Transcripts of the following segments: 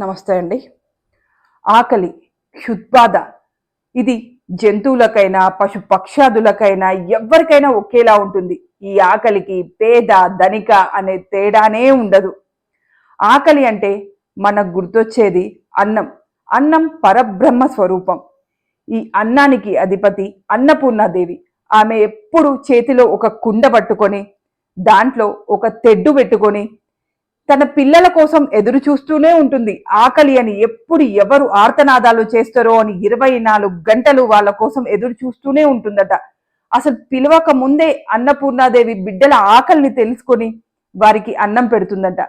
నమస్తే అండి. ఆకలి క్షుద్బాధ ఇది జంతువులకైనా పశు పక్షాదులకైనా ఎవరికైనా ఒకేలా ఉంటుంది. ఈ ఆకలికి పేద ధనిక అనే తేడానే ఉండదు. ఆకలి అంటే మనకు గుర్తొచ్చేది అన్నం అన్నం పరబ్రహ్మ స్వరూపం. ఈ అన్నానికి అధిపతి అన్నపూర్ణాదేవి. ఆమె ఎప్పుడు చేతిలో ఒక కుండ పట్టుకొని దాంట్లో ఒక తెడ్డు పెట్టుకొని తన పిల్లల కోసం ఎదురు చూస్తూనే ఉంటుంది. ఆకలి అని ఎప్పుడు ఎవరు ఆర్తనాదాలు చేస్తారో అని ఇరవై నాలుగు గంటలు వాళ్ళ కోసం ఎదురు చూస్తూనే ఉంటుందట. అసలు పిలవక ముందే అన్నపూర్ణాదేవి బిడ్డల ఆకలిని తెలుసుకొని వారికి అన్నం పెడుతుందట.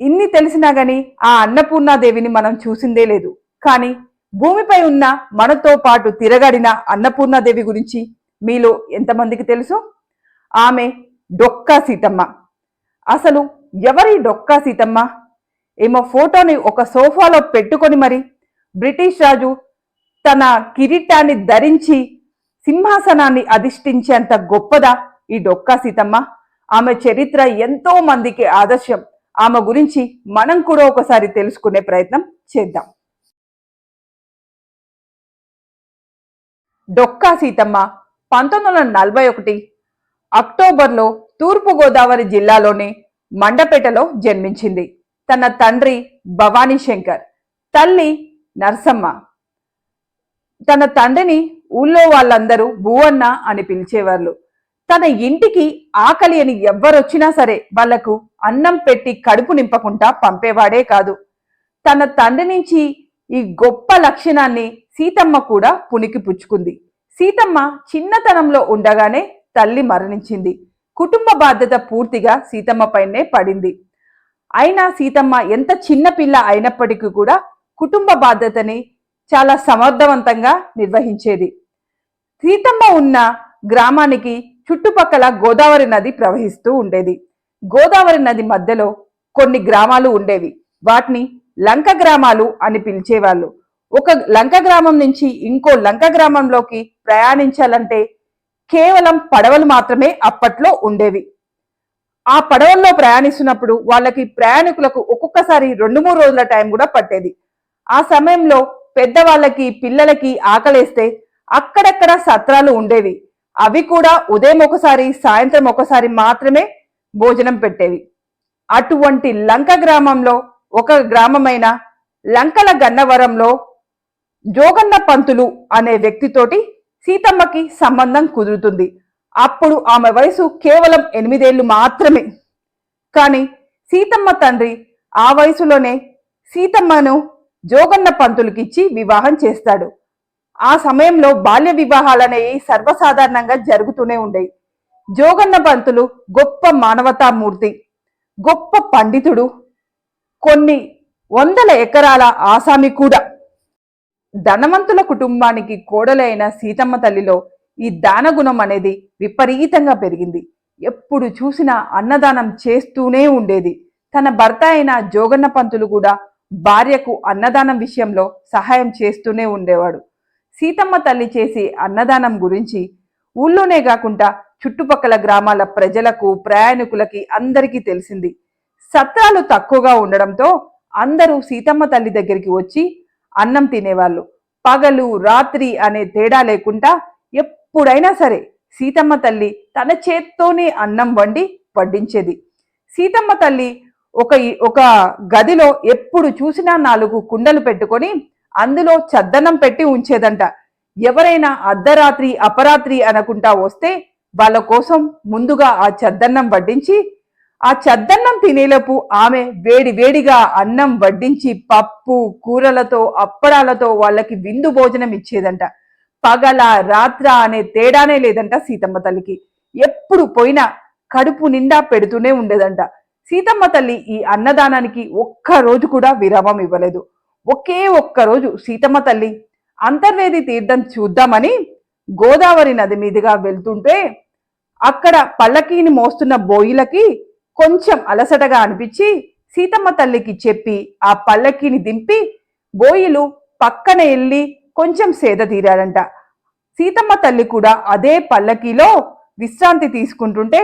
ఇన్ని తెలిసినా గాని ఆ అన్నపూర్ణాదేవిని మనం చూసిందే లేదు. కానీ భూమిపై ఉన్న మనతో పాటు తిరగడిన అన్నపూర్ణాదేవి గురించి మీలో ఎంతమందికి తెలుసు? ఆమె డొక్కా సీతమ్మ. అసలు ఎవరి డొక్కా సీతమ్మ? ఏమో ఫోటోని ఒక సోఫాలో పెట్టుకొని మరి బ్రిటిష్ రాజు తన కిరీటాన్ని ధరించి సింహాసనాన్ని అధిష్ఠించేంత గొప్పదా ఈ డొక్కా సీతమ్మ? ఆమె చరిత్ర ఎంతో మందికి ఆదర్శం. ఆమె గురించి మనం కూడా ఒకసారి తెలుసుకునే ప్రయత్నం చేద్దాం. డొక్కా సీతమ్మ పంతొమ్మిది వందల నలభై ఒకటి అక్టోబర్లో తూర్పు గోదావరి జిల్లాలోని మండపేటలో జన్మించింది. తన తండ్రి భవానీ శంకర్ తల్లి నర్సమ్మ. తన తండ్రిని ఊళ్ళో వాళ్ళందరూ భూవన్న అని పిలిచేవాళ్ళు. తన ఇంటికి ఆకలి అని ఎవ్వరొచ్చినా సరే వాళ్ళకు అన్నం పెట్టి కడుపు నింపకుండా పంపేవాడే కాదు. తన తండ్రి నుంచి ఈ గొప్ప లక్షణాన్ని సీతమ్మ కూడా పుణికి పుచ్చుకుంది. సీతమ్మ చిన్నతనంలో ఉండగానే తల్లి మరణించింది. కుటుంబ బాధ్యత పూర్తిగా సీతమ్మ పైనే పడింది. అయినా సీతమ్మ ఎంత చిన్న పిల్ల అయినప్పటికీ కూడా కుటుంబ బాధ్యతని చాలా సమర్థవంతంగా నిర్వహించేది. సీతమ్మ ఉన్న గ్రామానికి చుట్టుపక్కల గోదావరి నది ప్రవహిస్తూ ఉండేది. గోదావరి నది మధ్యలో కొన్ని గ్రామాలు ఉండేవి. వాటిని లంక గ్రామాలు అని పిలిచేవాళ్ళు. ఒక లంక గ్రామం నుంచి ఇంకో లంక గ్రామంలోకి ప్రయాణించాలంటే కేవలం పడవలు మాత్రమే అప్పట్లో ఉండేవి. ఆ పడవల్లో ప్రయాణిస్తున్నప్పుడు వాళ్ళకి ప్రయాణికులకు ఒక్కొక్కసారి రెండు మూడు రోజుల టైం కూడా పట్టేది. ఆ సమయంలో పెద్దవాళ్ళకి పిల్లలకి ఆకలేస్తే అక్కడక్కడ సత్రాలు ఉండేవి. అవి కూడా ఉదయం ఒకసారి సాయంత్రం ఒకసారి మాత్రమే భోజనం పెట్టేవి. అటువంటి లంక గ్రామంలో ఒక గ్రామమైన లంకల గన్నవరంలో జోగన్న పంతులు అనే వ్యక్తితోటి సీతమ్మకి సంబంధం కుదురుతుంది. అప్పుడు ఆమె వయసు కేవలం ఎనిమిదేళ్ళు మాత్రమే. కానీ సీతమ్మ తండ్రి ఆ వయసులోనే సీతమ్మను జోగన్న పంతులకిచ్చి వివాహం చేస్తాడు. ఆ సమయంలో బాల్య వివాహాలనేవి సర్వసాధారణంగా జరుగుతూనే ఉండేవి. జోగన్న పంతులు గొప్ప మానవతామూర్తి గొప్ప పండితుడు కొన్ని వందల ఎకరాల ఆసామి కూడా. ధనవంతుల కుటుంబానికి కోడలైన సీతమ్మ తల్లిలో ఈ దానగుణం అనేది విపరీతంగా పెరిగింది. ఎప్పుడు చూసినా అన్నదానం చేస్తూనే ఉండేది. తన భర్త అయిన జోగన్న పంతులు కూడా భార్యకు అన్నదానం విషయంలో సహాయం చేస్తూనే ఉండేవాడు. సీతమ్మ తల్లి చేసే అన్నదానం గురించి ఊళ్ళోనే కాకుండా చుట్టుపక్కల గ్రామాల ప్రజలకు ప్రయాణికులకి అందరికీ తెలిసింది. సత్రాలు తక్కువగా ఉండడంతో అందరూ సీతమ్మ తల్లి దగ్గరికి వచ్చి అన్నం తినేవాళ్ళు. పగలు రాత్రి అనే తేడా లేకుండా ఎప్పుడైనా సరే సీతమ్మ తల్లి తన చేత్తోనే అన్నం వండి వడ్డించేది సీతమ్మ తల్లి ఒక ఒక గదిలో ఎప్పుడు చూసినా నాలుగు కుండలు పెట్టుకొని అందులో చద్దన్నం పెట్టి ఉంచేదంట. ఎవరైనా అర్ధరాత్రి అపరాత్రి అనకుండా వస్తే వాళ్ళ కోసం ముందుగా ఆ చద్దన్నం వడ్డించి ఆ చద్దన్నం తినేలోపు ఆమె వేడి వేడిగా అన్నం వడ్డించి పప్పు కూరలతో అప్పడాలతో వాళ్ళకి విందు భోజనం ఇచ్చేదంట. పగల రాత్ర అనే తేడానే లేదంట సీతమ్మ తల్లికి. ఎప్పుడు పోయినా కడుపు నిండా పెడుతూనే ఉండేదంట. సీతమ్మ తల్లి ఈ అన్నదానానికి ఒక్క రోజు కూడా విరామం ఇవ్వలేదు. ఒకే ఒక్క రోజు సీతమ్మ తల్లి అంతర్వేది తీర్థం చూద్దామని గోదావరి నది మీదుగా వెళ్తుంటే అక్కడ పల్లకీని మోస్తున్న బోయిలకి కొంచెం అలసటగా అనిపించి సీతమ్మ తల్లికి చెప్పి ఆ పల్లకీని దింపి బోయిలు పక్కన వెళ్ళి కొంచెం సేద తీరారంట. సీతమ్మ తల్లి కూడా అదే పల్లకీలో విశ్రాంతి తీసుకుంటుంటే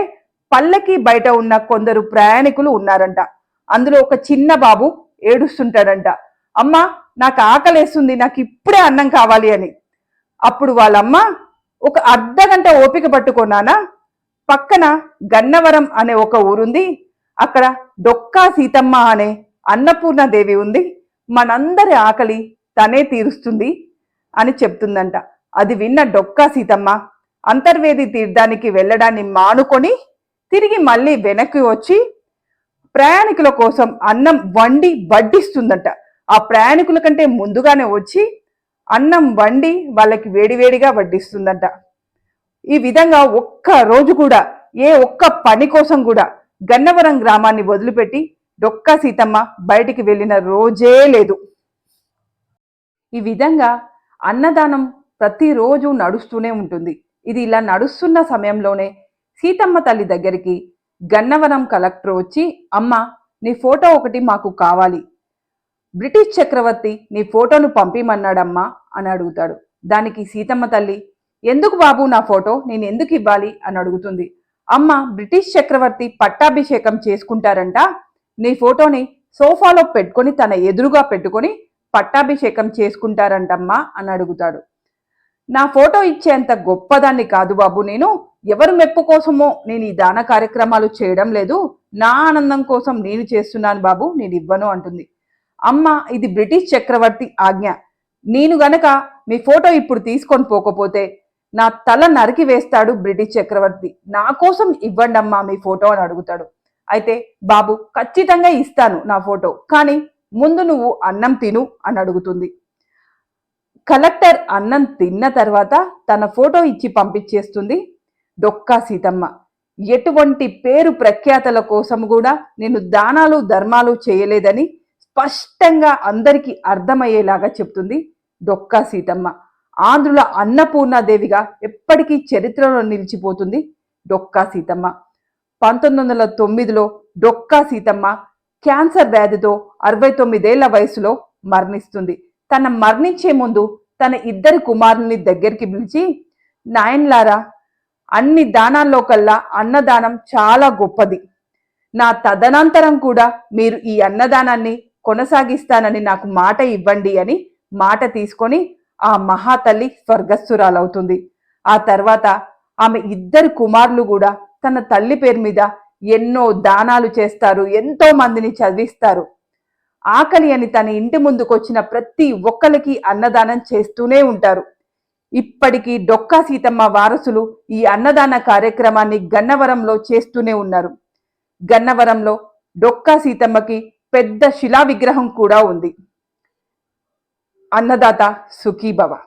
పల్లకి బయట ఉన్న కొందరు ప్రయాణికులు ఉన్నారంట. అందులో ఒక చిన్న బాబు ఏడుస్తుంటాడంట. అమ్మా నాకు ఆకలేస్తుంది నాకు ఇప్పుడే అన్నం కావాలి అని. అప్పుడు వాళ్ళమ్మ ఒక అర్ధ గంట ఓపిక పట్టుకున్నానా? పక్కన గన్నవరం అనే ఒక ఊరుంది. అక్కడ డొక్కా సీతమ్మ అనే అన్నపూర్ణదేవి ఉంది. మనందరి ఆకలి తనే తీరుస్తుంది అని చెప్తుందంట. అది విన్న డొక్కా సీతమ్మ అంతర్వేది తీర్థానికి వెళ్ళడాన్ని మానుకొని తిరిగి మళ్ళీ వెనక్కి వచ్చి ప్రయాణికుల కోసం అన్నం వండి వడ్డిస్తుందంట. ఆ ప్రయాణికుల కంటే ముందుగానే వచ్చి అన్నం వండి వాళ్ళకి వేడివేడిగా వడ్డిస్తుందంట. ఈ విధంగా ఒక్క రోజు కూడా ఏ ఒక్క పని కోసం కూడా గన్నవరం గ్రామాన్ని వదిలిపెట్టి డొక్కా సీతమ్మ బయటికి వెళ్ళిన రోజే లేదు. ఈ విధంగా అన్నదానం ప్రతిరోజు నడుస్తూనే ఉంటుంది. ఇది ఇలా నడుస్తున్న సమయంలోనే సీతమ్మ తల్లి దగ్గరికి గన్నవరం కలెక్టర్ వచ్చి అమ్మ నీ ఫోటో ఒకటి మాకు కావాలి. బ్రిటిష్ చక్రవర్తి నీ ఫోటోను పంపిమన్నాడమ్మా అని అడుగుతాడు. దానికి సీతమ్మ తల్లి ఎందుకు బాబు నా ఫోటో? నేను ఎందుకు ఇవ్వాలి? అని అడుగుతుంది. అమ్మ బ్రిటిష్ చక్రవర్తి పట్టాభిషేకం చేసుకుంటారంట. నీ ఫోటోని సోఫాలో పెట్టుకొని తన ఎదురుగా పెట్టుకొని పట్టాభిషేకం చేసుకుంటారంటమ్మా అని అడుగుతాడు. నా ఫోటో ఇచ్చేంత గొప్పదాన్ని కాదు బాబు నేను. ఎవరు మెప్పు కోసమో నేను ఈ దాన కార్యక్రమాలు చేయడం లేదు. నా ఆనందం కోసం నేను చేస్తున్నాను బాబు నేను ఇవ్వను అంటుంది. అమ్మ ఇది బ్రిటిష్ చక్రవర్తి ఆజ్ఞ. నేను గనక మీ ఫోటో ఇప్పుడు తీసుకొని పోకపోతే నా తల నరికి వేస్తాడు బ్రిటిష్ చక్రవర్తి. నా కోసం ఇవ్వండి అమ్మా మీ ఫోటో అని అడుగుతాడు. అయితే బాబు ఖచ్చితంగా ఇస్తాను నా ఫోటో కానీ ముందు నువ్వు అన్నం తిను అని అడుగుతుంది. కలెక్టర్ అన్నం తిన్న తర్వాత తన ఫోటో ఇచ్చి పంపించేస్తుంది. డొక్కా సీతమ్మ ఎటువంటి పేరు ప్రఖ్యాతల కోసం కూడా నేను దానాలు ధర్మాలు చేయలేదని స్పష్టంగా అందరికీ అర్థమయ్యేలాగా చెప్తుంది డొక్కా సీతమ్మ. ఆంధ్రుల అన్నపూర్ణాదేవిగా ఎప్పటికీ చరిత్రలో నిలిచిపోతుంది డొక్కా సీతమ్మ. పంతొమ్మిది వందల తొమ్మిదిలో డొక్కా సీతమ్మ క్యాన్సర్ వ్యాధితో అరవై తొమ్మిదేళ్ళ వయసులో మరణిస్తుంది. తన మరణించే ముందు తన ఇద్దరు కుమారుల్ని దగ్గరికి పిలిచి నాయన్లారా అన్ని దానాల్లో కల్లా అన్నదానం చాలా గొప్పది. నా తదనంతరం కూడా మీరు ఈ అన్నదానాన్ని కొనసాగిస్తానని నాకు మాట ఇవ్వండి అని మాట తీసుకొని ఆ మహాతల్లి స్వర్గస్థురాలవుతుంది. ఆ తర్వాత ఆమె ఇద్దరు కుమారులు కూడా తన తల్లి పేరు మీద ఎన్నో దానాలు చేస్తారు ఎంతో మందిని చదివిస్తారు. ఆకలి అని తన ఇంటి ముందుకు వచ్చిన ప్రతి ఒక్కరికి అన్నదానం చేస్తూనే ఉంటారు. ఇప్పటికీ డొక్కా సీతమ్మ వారసులు ఈ అన్నదాన కార్యక్రమాన్ని గన్నవరంలో చేస్తూనే ఉన్నారు. గన్నవరంలో డొక్కా సీతమ్మకి పెద్ద శిలా విగ్రహం కూడా ఉంది. अन्नदाता सुखी भव।